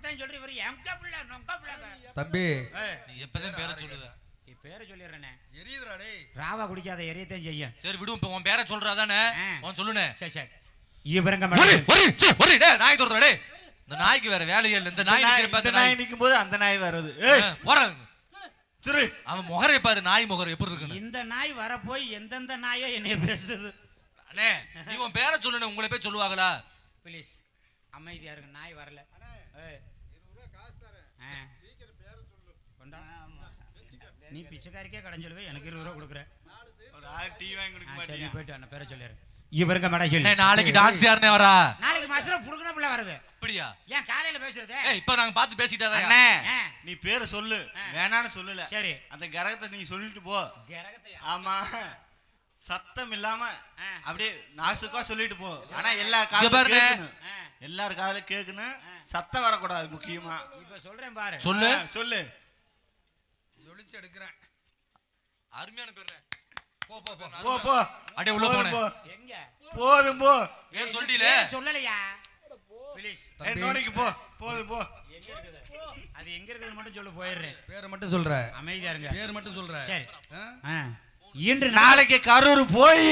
அதைத்தான் சொல்றேன் இவர் எங்க பிள்ளை நொங்க பிள்ளை. தம்பி. நீ எப்பதான் பேரை சொல்லுவ? நீ பேரை சொல்லிடுறேனே. எரியுதுடா டேய். ராவா குடிக்காத எரியத்தான் செய்யும். சரி விடுவோம் இப்ப உன் பேரை சொல்றாதானே. உன் சொல்லுனே. சரி சரி. இவருங்க மேடம் ஒரே ஒரே டேய் நாய் துரத்துறா டேய். இந்த நாய்க்கு வேற வேலையே இல்ல. இந்த நாய் நிக்கிறப்ப இந்த அந்த நாய் நிக்கும் போது அந்த நாய் வருது. ஆ, போறேன் திரு அவன் முகரை பாரு நாய் முகரை. எப்படி இருக்குன்னு? இந்த நாய் வரப்போய் எந்தெந்த நாயோ என்னைய பேசுது. அண்ணே நீ உன் பேரை சொல்லுனே உங்களை போய் சொல்லுவாங்களா? ப்ளீஸ் அமைதியா இருக்கு நாய் வரல. நீ பிச்சைக்காரிக்கே கடன் சொல்லுவே எனக்கு இருபது ரூபா கொடுக்குற. டீ வாங்கி கொடுக்க சரி போயிட்டு அண்ணா பேரை சொல்லிடுற இவருங்க மேடம் சொல்லு நாளைக்கு டான்ஸ் யாருனே வரா? நாளைக்கு மாசம் புடுங்கின பிள்ளை வருது. அப்படியா? ஏன் காலையில பேசுறது? ஏய் இப்ப நாங்க பார்த்து பேசிட்டாதான் அண்ணே. நீ பேரை சொல்லு. வேணான்னு சொல்லல. சரி. அந்த கிரகத்தை நீ சொல்லிட்டு போ. கிரகத்தையா? ஆமா. சத்தம் இல்லாம ஆ. அப்படியே நாசுக்கா சொல்லிட்டு போ. ஆனா எல்லா இங்க காதுல பாருங்க. எல்லார் காதுல கேட்கணும் சத்தம் வரக்கூடாது முக்கியமா. இப்ப சொல்றேன் பாரு. சொல்லு. சொல்லு. ஒளிச்சு எடுக்கிறேன் அருமையான பேரு. போ போ போ. போ போ. அடே உள்ள போனே. போ. எங்க? போதும் போ. பேர் சொல்லில? சொல்லலையா? ப்ளீஸ். ஏய், நோனிக்கு போ. போதும் போ. எங்க இருக்குது? அது எங்க இருக்குதுன்னு மட்டும் சொல்லு போயிடுறேன். பேரை மட்டும் சொல்ற. அமைதியா இருங்க. பேர் மட்டும் சொல்ற. சரி. ஆ? இன்று நாளை நாளைக்கு கரூர் போய்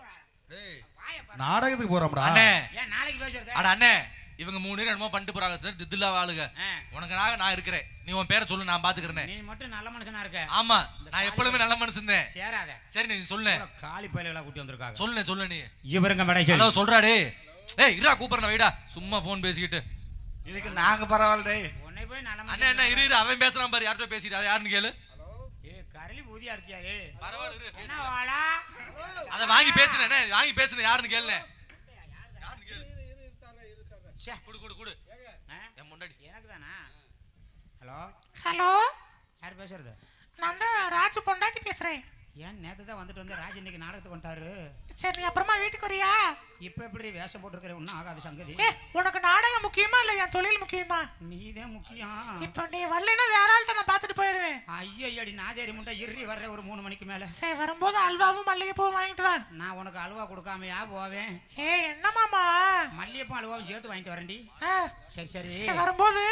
பாரு. நாடகத்துக்கு போறோம்டா. அண்ணே. ஏன் நாளைக்கு பேசுறது அட அண்ணே இவங்க மூணு பேரும் என்னமோ பண்ணிட்டு போறாங்க சார். தித்துலா வாளுக ஆ. உனக்கு நான் இருக்கிறேன். நீ உன் பேரை சொல்லு நான் பாத்துக்கிறேன். நீ மட்டும் நல்ல மனுஷனா இருக்க. ஆமா நான் எப்பொழுதுமே நல்ல மனுஷன் தான். சேராத. சரி நீ சொல்லு. காலி பயலுகளா கூட்டி வந்திருக்காங்க. சொல்லு சொல்லு நீ. இவருங்க மேடைகள். ஹலோ சொல்றாடே. ஏய் இரா கூப்பிடுறேன் வைடா. சும்மா போன் பேசிக்கிட்டு. இதுக்கு நாங்க பரவாயில்ல அண்ணா என்ன இரு அவன் பேசுறான் பாரு யார்கிட்ட பேசிட்டு அதை யாருன்னு கேளு. ஏ கரளி பூதியா இருக்கியா ஏ? பரவாயில்ல இரு, என்ன பேசு. வாழா அதை வாங்கி பேசுனேன் என்ன, வாங்கி பேசுனேன் யாருன்னு கேளு. ச்சே. குடு குடு குடு? என் முன்னாடி. எனக்கு தானா ஹலோ? ஹலோ? யார் பேசுறது? நான் தான் ராஜு பொண்டாட்டி பேசுறேன். ஏன் நேத்து தான் வந்துட்டு வந்து ராஜ் இன்னைக்கு நாடகத்துக்கு வந்துட்டாரு? சரி நீ அப்புறமா வீட்டுக்கு வரியா? இப்ப எப்படி வேஷம் போட்டுருக்கிற? ஒன்றும் ஆகாது சங்கதி. உனக்கு நாடகம் முக்கியமா இல்ல என் தொழில் முக்கியமா? நீதான் முக்கியம். இப்போ நீ வரலைன்னா வேற ஆள்கிட்ட நான் பார்த்துட்டு போயிடுவேன் ஐயோ அடி நாதேரி முண்டை இறி வர்ற ஒரு மூணு மணிக்கு மேல. சரி வரும்போது அல்வாவும் மல்லிகைப்பூவும் வாங்கிட்டு வா. நான் உனக்கு அல்வா கொடுக்காமையா போவேன்? ஏ என்ன மாமா? மல்லிகைப்பூ அல்வாவும் சேர்த்து வாங்கிட்டு வரேன்டி. சரி சரி. வரும்போது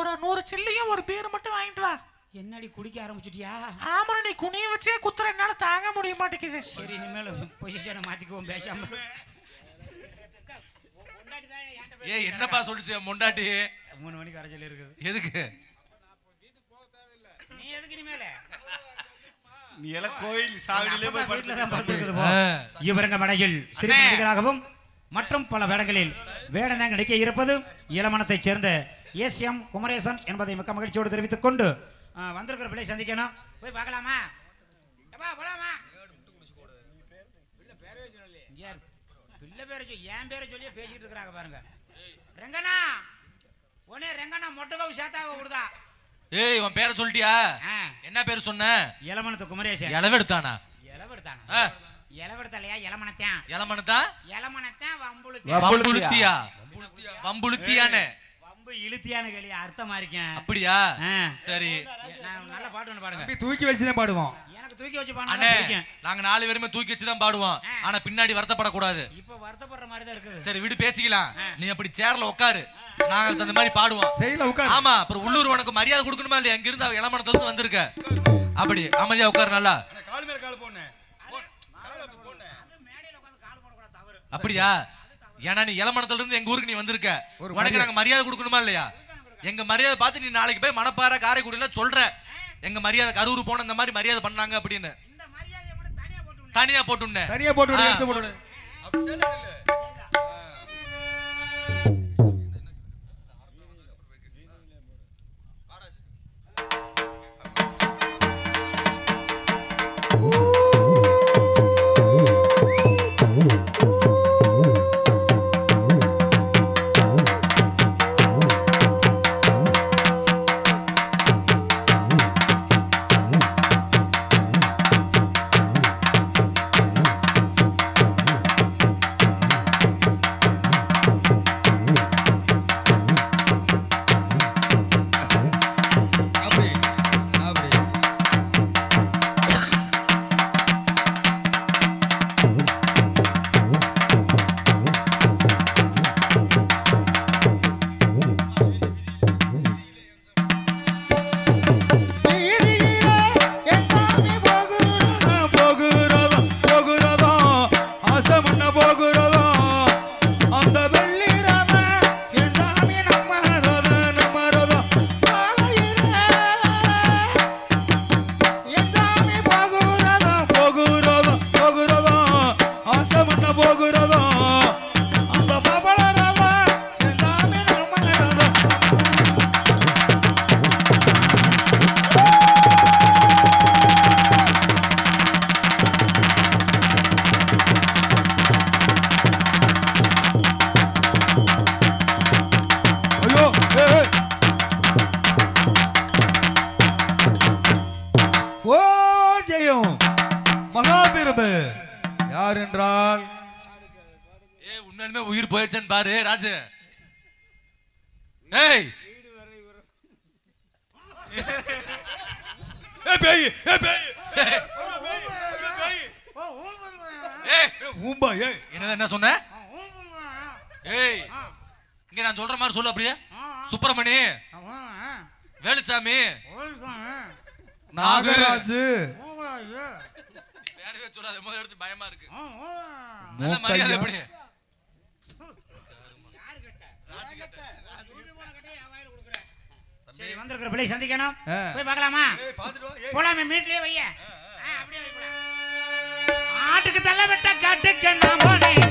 ஒரு நூறு சில்லியும் ஒரு பீர் மட்டும் வாங்கிட்டு வா. என்னடி குடிக்க ஆரம்பிச்சிட்டியா? ஆமா நீ குனிய வச்சே குத்துற என்னால தாங்க முடிய மாட்டேங்குது. சரி இனிமேல் பொசிஷனை மாத்திக்குவோம் பேசாம. ஏய் என்னப்பா சொல்லுச்சு முண்டாட்டி மூணு மணிக்கு வர சொல்லி இருக்குது எதுக்கு? நீ எதுக்கு இனிமேல? நீ எல்லாம் கோயில் சாவடியிலே போய் வீட்டுல தான் படுத்து படுத்துருக்குது. இவருங்க மடையில் சிறப்பு நடிகராகவும் மற்றும் பல வேடங்களில் வேடந்தாங்க நடிக்க இருப்பது இளமணத்தைச் சேர்ந்த எஸ் எம் குமரேசன் என்பதை மிக்க மகிழ்ச்சியோடு தெரிவித்துக் கொண்டு வந்திருக்கிற பிள்ளை சந்திக்கணும். போய் பார்க்கலாமா? எப்பா, போலாமா? பிள்ளை பேரை சொல்லி என் பேரை சொல்லியே பேசிக்கிட்டு இருக்கிறாங்க பாருங்க. ரெங்கண்ணா உடனே ரெங்கண்ணா மொட்டகவு சேத்தாவை விடுதா ஏய் உன் பேரை சொல்லிட்டியா? என்ன பேர் சொன்ன? இளமணத்து குமரேசன். இளவெடுத்தானா? இளவெடுத்தானா. இளவெடுத்தலையா? இளமணத்தான் இளமனத்தா? இளமணத்தான் வம்புழுத்தி வம்புழுத்தியா? வம்புழுத்தியானே வம்பு இழுத்தியான்னு கேள்வி அர்த்தமா இருக்கேன். அப்படியா. சரி. நான் நல்ல பாட்டு ஒன்று பாடுங்க. தூக்கி வச்சுதான் பாடுவோம் எனக்கு தூக்கி வச்சு பாடுங்க நாங்க நாலு பேருமே தூக்கி வச்சு தான் பாடுவோம். ஆனா பின்னாடி வருத்தப்படக்கூடாது. இப்போ வருத்தப்படுற மாதிரி தான் இருக்குது. சரி விடு பேசிக்கலாம். நீ அப்படி சேர்ல உட்காரு நாங்க தகுந்த மாதிரி பாடுவோம். செயல உட்கார் ஆமா அப்புறம் உள்ளூர் உனக்கு மரியாதை கொடுக்கணுமா இல்லையா? அங்க இருந்து இளமணத்துல இருந்து வந்திருக்க? அப்படி அமைதியா உட்காரு நல்லா. கால் மேல கால் அப்படியா? ஏன்னா நீ இளமணத்துல இருந்து எங்க ஊருக்கு நீ வந்திருக்க? ஒரு உனக்கு மரியாதை. நாங்க மரியாதை கொடுக்கணுமா இல்லையா? எங்க மரியாதை பார்த்து நீ நாளைக்கு போய் மணப்பாறை காரைக்குடியில சொல்ற. எங்க மரியாதை கரூர் போன இந்த மாதிரி மரியாதை பண்ணாங்க அப்படின்னு. இந்த மரியாதையை மட்டும் தனியா போட்டு. தனியா போட்டு. எடுத்து போட்டு என்றால்? ஏ உண்மையுமே உயிர் போயிடுச்சேன்னு பாரு ராஜு. ஏய். ஏ பேய் ஏ பேய். ஊம்பா ஏய் என்னது என்ன சொன்ன? ஏய். இங்க நான் சொல்ற மாதிரி சொல்லு அப்படியே. சுப்பிரமணி. வேலுச்சாமி. நாகராஜு. வேறவே சொல்லாத முதல்ல எடுத்து பயமா இருக்கு. நல்ல மரியாதை எப்படி சரி வந்திருக்கிற பிள்ளை சந்திக்கணும். போய் பார்க்கலாமா? போலாமே மீட்லயே வைய. அப்படியே. ஆட்டுக்கு தள்ள விட்ட காட்டுக்கு நான் போனேன்.